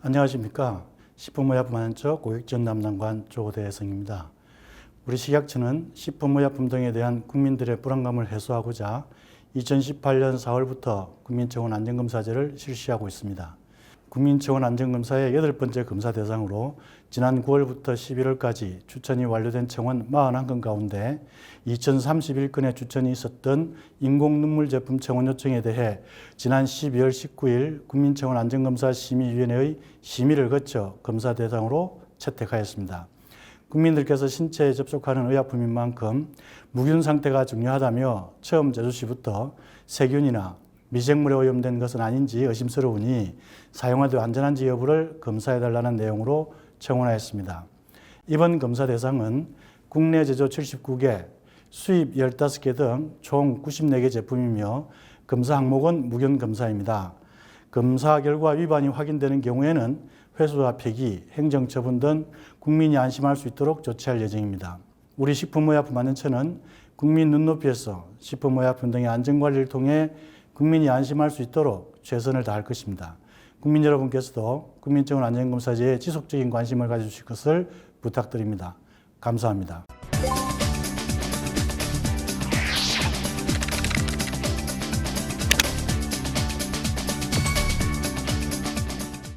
안녕하십니까. 식품의약품안전처 고객지원 담당관 조대성입니다. 우리 식약처는 식품의약품 등에 대한 국민들의 불안감을 해소하고자 2018년 4월부터 국민청원 안전검사제를 실시하고 있습니다. 국민청원 안전검사의 여덟 번째 검사 대상으로 지난 9월부터 11월까지 추천이 완료된 청원 41건 가운데 2031건의 추천이 있었던 인공눈물 제품 청원 요청에 대해 지난 12월 19일 국민청원 안전검사 심의위원회의 심의를 거쳐 검사 대상으로 채택하였습니다. 국민들께서 신체에 접촉하는 의약품인 만큼 무균 상태가 중요하다며 처음 제조 시부터 세균이나 미생물에 오염된 것은 아닌지 의심스러우니 사용하되 안전한지 여부를 검사해달라는 내용으로 청원하였습니다. 이번 검사 대상은 국내 제조 79개, 수입 15개 등 총 94개 제품이며 검사 항목은 무균 검사입니다. 검사 결과 위반이 확인되는 경우에는 회수와 폐기, 행정처분 등 국민이 안심할 수 있도록 조치할 예정입니다. 우리 식품의약품 안전처는 국민 눈높이에서 식품의약품 등의 안전관리를 통해 국민이 안심할 수 있도록 최선을 다할 것입니다. 국민 여러분께서도 국민청원 안전검사제에 지속적인 관심을 가져주실 것을 부탁드립니다. 감사합니다.